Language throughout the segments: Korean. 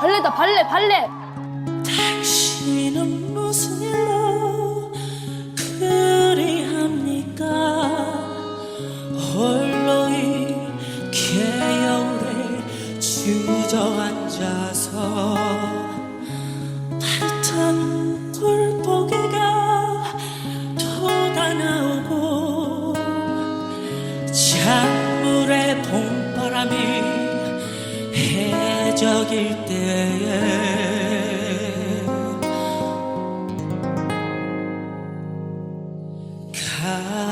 발레다 발레 발레. 당신은 무슨 일로 그리합니까 홀로 이 개울에 주저앉아서 파릇한 물고기가 돋아나오고 찬 적일 때에 가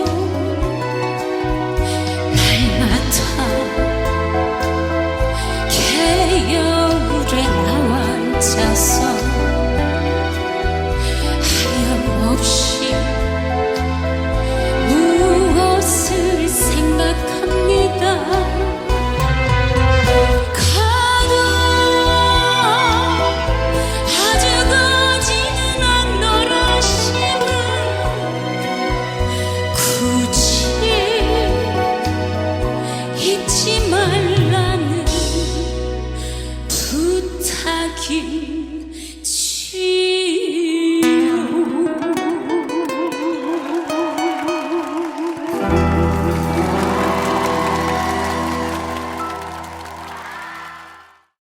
잊지 말라는 부탁이